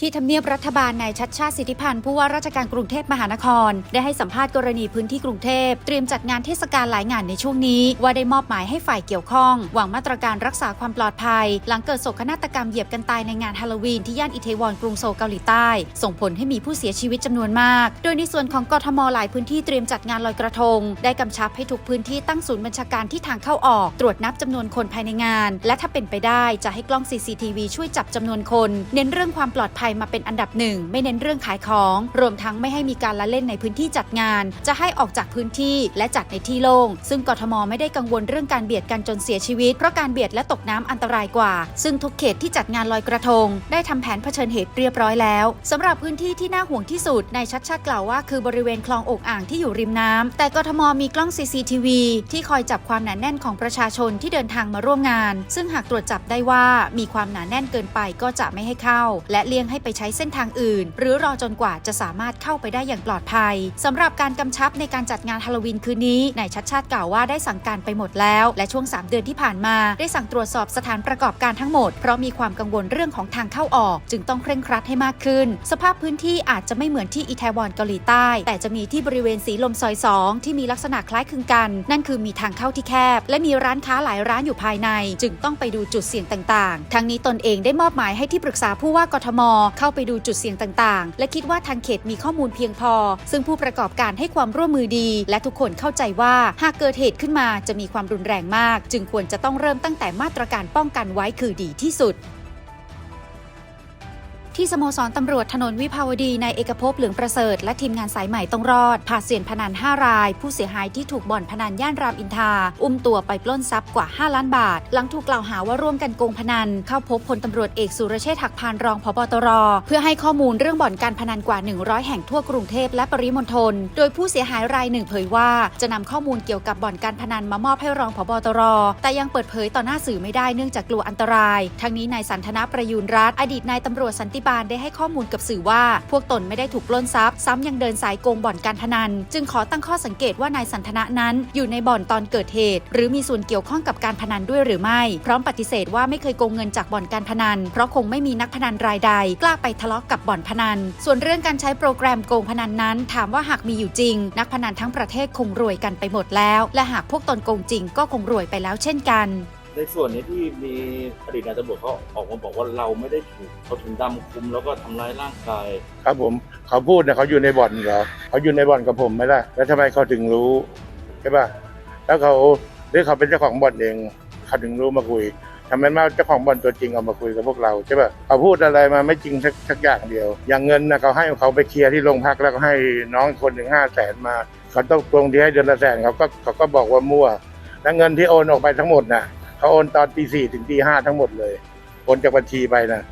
ที่ทำเนียบรัฐบาลนายชัดชาติสิทธิพันธ์ผู้ว่าราชการกรุงเทพมหานคร ได้ให้สัมภาษณ์กรณีพื้นที่กรุงเทพเตรียมจัดงานเทศกาลหลายงานในช่วงนี้ ว่าได้มอบหมายให้ฝ่ายเกี่ยวข้องวางมาตรการรักษาความปลอดภัย หลังเกิดโศกนาฏกรรมเหยียบกันตายในงานฮาโลวีนที่ย่านอิเทวอนกรุงโซลเกาหลีใต้ ส่งผลให้มีผู้เสียชีวิตจำนวนมาก โดยในส่วนของกทมหลายพื้นที่เตรียมจัดงานลอยกระทง ได้กำชับให้ทุกพื้นที่ตั้งศูนย์บัญชาการที่ทางเข้าออก ตรวจนับจำนวนคนภายในงาน และถ้าเป็นไปได้จะให้กล้อง CCTV ช่วยจับจำนวนคน เน้นเรื่องความปลอดภัยมาเป็นอันดับหนึ่งไม่เน้นเรื่องขายของ รวมทั้งไม่ให้มีการละเล่นในพื้นที่จัดงาน จะให้ออกจากพื้นที่และจัดในที่โล่งซึ่งกทมไม่ได้กังวลเรื่องการเบียดกันจนเสียชีวิต เพราะการเบียดและตกน้ำอันตรายกว่า ซึ่งทุกเขตที่จัดงานลอยกระทง ได้ทำแผนเผชิญเหตุเรียบร้อยแล้วสำหรับพื้นที่ที่น่าห่วงที่สุดนายชัดชาติกล่าวว่า คือบริเวณคลองอกอ่างที่อยู่ริมน้ำแต่กทมมีกล้อง CCTV ที่คอยจับความหนาแน่นของประชาชนที่เดินทางมาร่วมงาน ซึ่งหากตรวจจับได้ว่ามีความหนาแน่นเกินไปก็จะไม่ให้เข้า และเลี่ยงให้ไปใช้เส้นทางอื่น หรือรอจนกว่าจะสามารถเข้าไปได้อย่างปลอดภัยสำหรับการกำชับในการจัดงานฮาโลวีนคืนนี้นายชัดชาติกล่าวว่าได้สั่งการไปหมดแล้ว และช่วง 3 เดือนที่ผ่านมาได้สั่งตรวจสอบสถานประกอบการทั้งหมด เพราะมีความกังวลเรื่องของทางเข้าออก จึงต้องเคร่งครัดให้มากขึ้น สภาพพื้นที่อาจจะไม่เหมือนที่อิตาลีเกาหลีใต้ แต่จะมีที่บริเวณสีลมซอยสองที่มีลักษณะคล้ายคลึงกัน นั่นคือมีทางเข้าที่แคบ และมีร้านค้าหลายร้านอยู่ภายใน จึงต้องไปดูจุดเสี่ยงต่างๆ ทั้งนี้ตนเองได้มอบหมายให้ที่ปรึกษาผู้ว่ากทมเข้าไปดูจุดเสี่ยงต่างๆ และคิดว่าทางเขตมีข้อมูลเพียงพอ ซึ่งผู้ประกอบการให้ความร่วมมือดี และทุกคนเข้าใจว่าหากเกิดเหตุขึ้นมาจะมีความรุนแรงมาก จึงควรจะต้องเริ่มตั้งแต่มาตรการป้องกันไว้คือดีที่สุด ที่สโมสรตำรวจถนนวิภาวดีในเอกภพเหลืองประเสริฐ และทีมงานสายใหม่ต้องรอดผ่าเสียนพนัน 5 ราย ผู้เสียหายที่ถูกบ่อนพนันย่านรามอินทราอุ้มตัวไปปล้นทรัพย์กว่า 5 ล้านบาท หลังถูกกล่าวหาว่าร่วมกันโกงพนัน เข้าพบพลตำรวจเอกสุรเชษฐ์หักพานรองพบตร เพื่อให้ข้อมูลเรื่องบ่อนการพนันกว่า 100 แห่งทั่วกรุงเทพและปริมณฑลโดยผู้เสียหายรายหนึ่งเผยว่าจะนำข้อมูลเกี่ยวกับบ่อนการพนันมามอบให้รองพบตร แต่ยังเปิดเผยต่อหน้าสื่อไม่ได้เนื่องจากกลัวอันตราย ทั้งนี้นายสันทนาประยูนรัตน์อดีตนายตำรวจสันติบาลได้ให้ข้อมูลกับสื่อว่า พวกตนไม่ได้ถูกปล้นทรัพย์ ซ้ำยังเดินสายโกงบ่อนการพนัน จึงขอตั้งข้อสังเกตว่านายสันทนานั้น อยู่ในบ่อนตอนเกิดเหตุ หรือมีส่วนเกี่ยวข้องกับการพนันด้วยหรือไม่ พร้อมปฏิเสธว่าไม่เคยโกงเงินจากบ่อนการพนัน เพราะคงไม่มีนักพนันรายใด กล้าไปทะเลาะกับบ่อนพนัน ส่วนเรื่องการใช้โปรแกรมโกงพนันนั้น ถามว่าหากมีอยู่จริง นักพนันทั้งประเทศคงรวยกันไปหมดแล้ว และหากพวกตนโกงจริงก็คงรวยไปแล้วเช่นกัน ในส่วนนี้ที่มีอดีตนายตำรวจเขาออกมาบอกว่าเราไม่ได้ถูกเขาถุงดำคุมแล้วก็ทำร้ายร่างกาย ครับผมเขาพูดนะเขาอยู่ในบ่อนเหรอเขาอยู่ในบ่อนกับผมไหมล่ะแล้วทำไมเขาถึงรู้ใช่ป่ะแล้วเขาหรือเขาเป็นเจ้าของบ่อนเองเขาถึงรู้มาคุยทำไมมาเจ้าของบ่อนตัวจริงเอามาคุยกับพวกเราใช่ป่ะเขาพูดอะไรมาไม่จริงสักสักอย่างเดียว อย่างเงินนะเขาให้เขาไปเคลียร์ที่โรงพักแล้วก็ให้น้องคนหนึ่งห้าแสนมาเขาต้องตรงที่ให้เดือนละแสนเขาก็เขาก็บอกว่ามั่วแล้วเงินที่โอนออกไปทั้งหมดน่ะ เขาโอนตอนตีสี่ถึงตีห้าทั้งหมดเลยโอนจากบัญชีไปนะ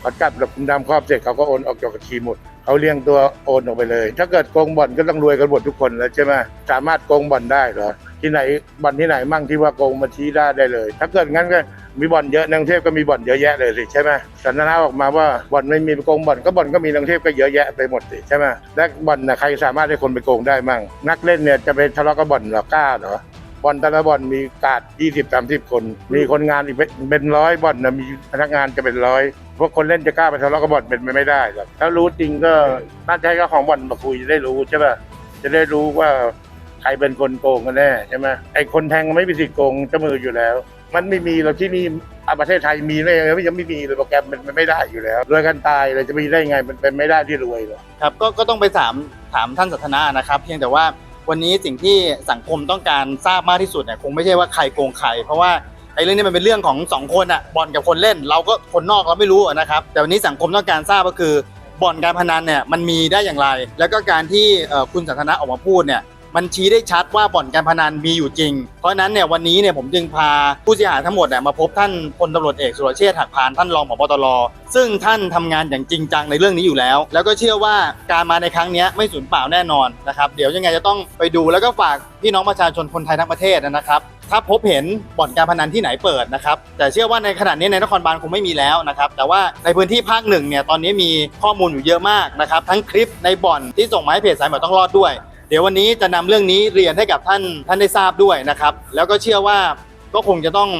เขาจับหลักคุมดำครอบเสร็จเขาก็โอนออกจากบัญชีหมดเขาเลี้ยงตัวโอนออกไปเลย ถ้าเกิดโกงบ่อนก็ต้องรวยกันหมดทุกคนแล้วใช่ไหมสามารถโกงบ่อนได้เหรอที่ไหนบ่อนที่ไหนมั่งที่ว่าโกงมาชี้ได้ได้เลย ถ้าเกิดงั้นก็มีบ่อนเยอะนกรุงเทพก็มีบ่อนเยอะแยะเลยสิใช่ไหมสันนาออกมาว่าบ่อนไม่มีโกงบ่อนก็บ่อนก็มีนกรุงเทพก็เยอะแยะไปหมดสิใช่ไหมและบ่อนนะใครสามารถให้คนไปโกงได้มั่งนักเล่นเนี่ยจะไปทะเลาะกับบ่อนหรอกล้าเหรอ บ่อนแต่ละบ่อนมีกาด20 30 คน มีคนงานอีกเป็นเป็นร้อยบ่อนนะมีพนักงานจะเป็นร้อยพวกคนเล่นจะกล้าไปทะเลาะกับบ่อนเป็นไปไม่ได้หรอกถ้ารู้จริงก็น่าจะให้เจ้าของบ่อนมาคุยจะได้รู้ใช่ป่ะจะได้รู้ว่าใครเป็นคนโกงกันแน่ใช่ไหมไอ้คนแทงไม่มีสิทธิ์โกงเจ้ามืออยู่แล้ว มันไม่มีเราที่นี่อะประเทศไทยมีได้ยังไงยังไม่มีเลยโปรแกรมมันมันไม่ได้อยู่แล้วรวยกันตายเลยจะมีได้ไงมันเป็นไม่ได้ที่รวยหรอกครับก็ก็ต้องไปถามถามท่านสัทนานะครับ เพียงแต่ว่า วันนี้สิ่งที่สังคมต้องการทราบมากที่สุดเนี่ยคงไม่ใช่ว่าใครโกงใครเพราะว่าไอ้เรื่องนี้มันเป็นเรื่องของสองคนอะบอลกับคนเล่น เราก็คนนอกเราไม่รู้อะนะครับ แต่วันนี้สังคมต้องการทราบก็คือบ่อนการพนันเนี่ยมันมีได้อย่างไร แล้วก็การที่เอ่อคุณสันทนาออกมาพูดเนี่ย มันชี้ได้ชัดว่าบ่อนการพนันมีอยู่จริง เพราะนั้นเนี่ยวันนี้เนี่ยผมจึงพาผู้เสียหายทั้งหมดเนี่ยมาพบท่านพลตำรวจเอกสุรเชษฐ์หักพานท่านรองผบตรซึ่งท่านทำงานอย่างจริงจังในเรื่องนี้อยู่แล้ว แล้วก็เชื่อว่าการมาในครั้งนี้ไม่สูญเปล่าแน่นอนนะครับเดี๋ยวยังไงจะต้องไปดูแล้วก็ฝากพี่น้องประชาชนคนไทยทั้งประเทศนะครับถ้าพบเห็นบ่อนการพนันที่ไหนเปิดนะครับแต่เชื่อว่าในขณะนี้ในนครบาลคงไม่มีแล้วนะครับแต่ว่าในพื้นที่ภาคหนึ่งเนี่ยตอนนี้มีข้อมูลอยู่เยอะมากนะครับทั้งคลิปในบ่อนที่ส่งมาให้เพจสายใหม่ต้องรอดด้วย ดี๋ยววันนี้จะนำเรื่องนี้เรียนให้กับท่านท่านได้ทราบด้วยนะครับ แล้วก็เชื่อว่าก็คงจะต้อง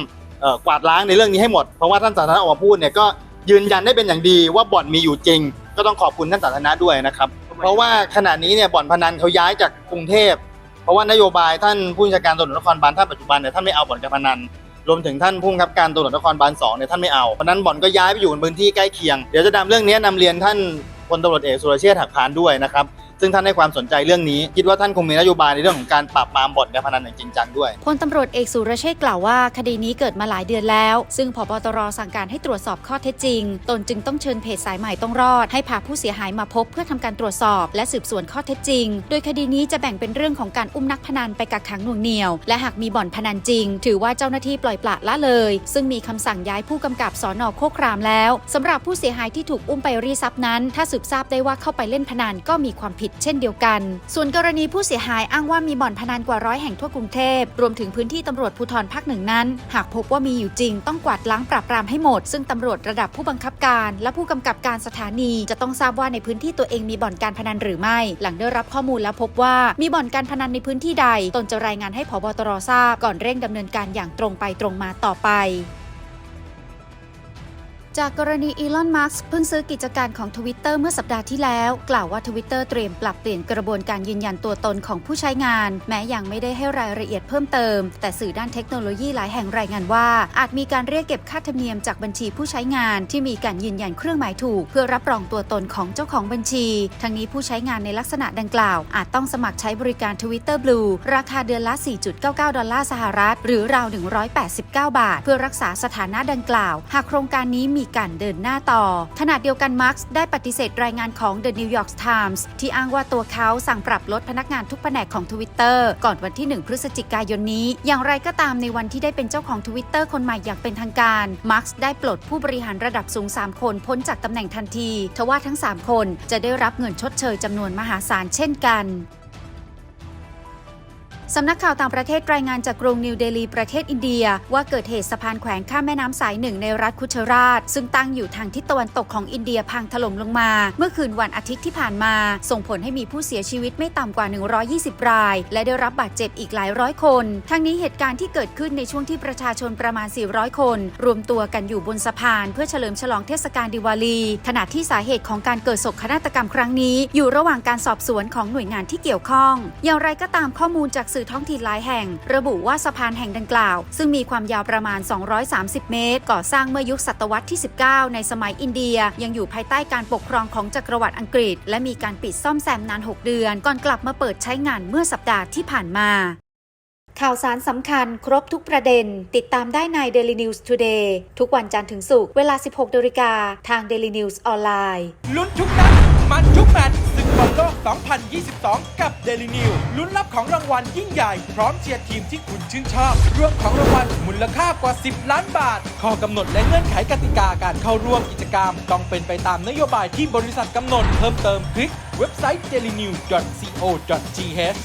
ออกวาดล้างในเรื่องนี้ให้หมด เพราะว่าท่านสาธารณะออกมาพูดเนี่ยก็ยืนยันได้เป็นอย่างดีว่าบ่อนมีอยู่จริง ก็ต้องขอบคุณท่านสาธารณะด้วยนะครับ เพราะว่าขณะนี้เนี่ยบ่อนพนันเขาย้ายจากกรุงเทพ เพราะว่านโยบายท่านผู้บัญชาการตำรวจนครบาลท่านปัจจุบันเนี่ยท่านไม่เอาบ่อนการพนันรวมถึงท่านผู้บังคับการตำรวจนครบาลสองเนี่ยท่านไม่เอาเพราะนั้นบ่อนก็ย้ายไปอยู่ในพื้นที่ใกล้เคียง เดี๋ยวจะนำเรื่องนี้นำเรียนท่านพลตำรวจเอกสุรเชษฐ์หักพานด้วยนะครับ ซึ่งท่านให้ความสนใจเรื่องนี้ คิดว่าท่านคงมีนโยบายในเรื่องของการปราบปรามบ่อนการพนันอย่างจริงจังด้วยพลตำรวจเอกสุรเชษฐ์กล่าวว่า คดีนี้เกิดมาหลายเดือนแล้ว ซึ่งพบตรสั่งการให้ตรวจสอบข้อเท็จจริง ตนจึงต้องเชิญเพจสายใหม่ต้องรอด ให้พาผู้เสียหายมาพบเพื่อทำการตรวจสอบ และสืบสวนข้อเท็จจริง โดยคดีนี้จะแบ่งเป็นเรื่องของการอุ้มนักพนันไปกักขังหน่วงเหนี่ยว และหากมีบ่อนพนันจริง ถือว่าเจ้าหน้าที่ปล่อยปละละเลย ซึ่งมีคำสั่งย้ายผู้กำกับสอนอโคครามแล้วสำหรับผู้เสียหายที่ถูกอุ้มไปรีทรัพย์นั้น ถ้าสืบทราบได้ว่าเข้าไปเล่นพนันก็มีความผิดเช่นเดียวกัน ส่วนกรณีผู้เสียหายอ้างว่ามีบ่อนพนันกว่าร้อยแห่งทั่วกรุงเทพ รวมถึงพื้นที่ตำรวจภูธรภาคหนึ่งนั้น หากพบว่ามีอยู่จริงต้องกวาดล้างปราบปรามให้หมด ซึ่งตำรวจระดับผู้บังคับการ และผู้กำกับการสถานี จะต้องทราบว่าในพื้นที่ตัวเองมีบ่อนการพนันหรือไม่ หลังได้รับข้อมูลแล้วพบว่ามีบ่อนการพนันในพื้นที่ใด ตนจะรายงานให้ผบตรทราบ ก่อนเร่งดำเนินการอย่างตรงไปตรงมาต่อไป จากกรณีอีลอน มัสก์เพิ่งซื้อกิจการของ Twitter เมื่อสัปดาห์ที่แล้ว กล่าวว่า Twitter เตรียมปรับเปลี่ยนกระบวนการยืนยันตัวตนของผู้ใช้งาน แม้ยังไม่ได้ให้รายละเอียดเพิ่มเติม แต่สื่อด้านเทคโนโลยีหลายแห่งรายงานว่า อาจมีการเรียกเก็บค่าธรรมเนียมจากบัญชีผู้ใช้งาน ที่มีการยืนยันเครื่องหมายถูก เพื่อรับรองตัวตนของเจ้าของบัญชี ทั้งนี้ผู้ใช้งานในลักษณะดังกล่าว อาจต้องสมัครใช้บริการ Twitter Blue ราคาเดือนละ 4.99 ดอลลาร์สหรัฐ หรือราว 189 บาท เพื่อรักษาสถานะดังกล่าว หากโครงการนี้มีการเดินหน้าต่อ ขณะเดียวกันมาร์กได้ปฏิเสธรายงานของ The New York Times ที่อ้างว่าตัวเขาสั่งปรับลดพนักงานทุกแผนกของ Twitter ก่อนวันที่ 1 พฤศจิกายนนี้ อย่างไรก็ตามในวันที่ได้เป็นเจ้าของ Twitter คนใหม่อย่างเป็นทางการมาร์กได้ปลดผู้บริหารระดับสูง 3 คนพ้นจากตำแหน่งทันทีทว่าทั้ง 3 คนจะได้รับเงินชดเชยจำนวนมหาศาลเช่นกัน สำนักข่าวต่างประเทศรายงานจากกรุงนิวเดลีประเทศอินเดีย ว่าเกิดเหตุสะพานแขวนข้ามแม่น้ำสายหนึ่งในรัฐคุชราช ซึ่งตั้งอยู่ทางทิศตะวันตกของอินเดียพังถล่มลงมา เมื่อคืนวันอาทิตย์ที่ผ่านมา ส่งผลให้มีผู้เสียชีวิตไม่ต่ำกว่า 120 ราย และได้รับบาดเจ็บอีกหลายร้อยคน ทั้งนี้เหตุการณ์ที่เกิดขึ้นในช่วงที่ประชาชนประมาณ 400 คน รวมตัวกันอยู่บนสะพาน เพื่อเฉลิมฉลองเทศกาลดิวาลีขณะที่สาเหตุของการเกิดโศกนาฏกรรมครั้งนี้ อยู่ระหว่างการสอบสวนของหน่วยงานที่เกี่ยวข้อง อย่างไรก็ตามข้อมูลจากสื่อท้องถิ่นหลายแห่ง ระบุว่าสะพานแห่งดังกล่าว ซึ่งมีความยาวประมาณ 230 เมตร ก่อสร้างเมื่อยุคศตวรรษที่ 19 ในสมัยอินเดีย ยังอยู่ภายใต้การปกครองของจักรวรรดิอังกฤษ และมีการปิดซ่อมแซมนาน 6 เดือน ก่อนกลับมาเปิดใช้งานเมื่อสัปดาห์ที่ผ่านมาข่าวสารสำคัญครบทุกประเด็น ติดตามได้ใน Daily News Today ทุกวันจันทร์ถึงศุกร์เวลา 16นาฬิกาทาง Daily News ออนไลน์ลุ้นทุกนัดมันทุกแมตช์ 2022 กับ Daily New ลุ้นรับของรางวัลยิ่งใหญ่ พร้อมเชียร์ทีมที่คุณชื่นชอบรวมของรางวัลมูลค่ากว่า 10 ล้านบาท ข้อกำหนดและเงื่อนไขกติกาการเข้าร่วมกิจกรรม ต้องเป็นไปตามนโยบายที่บริษัทกำหนด เพิ่มเติมคลิกเว็บไซต์ dailynew.co.th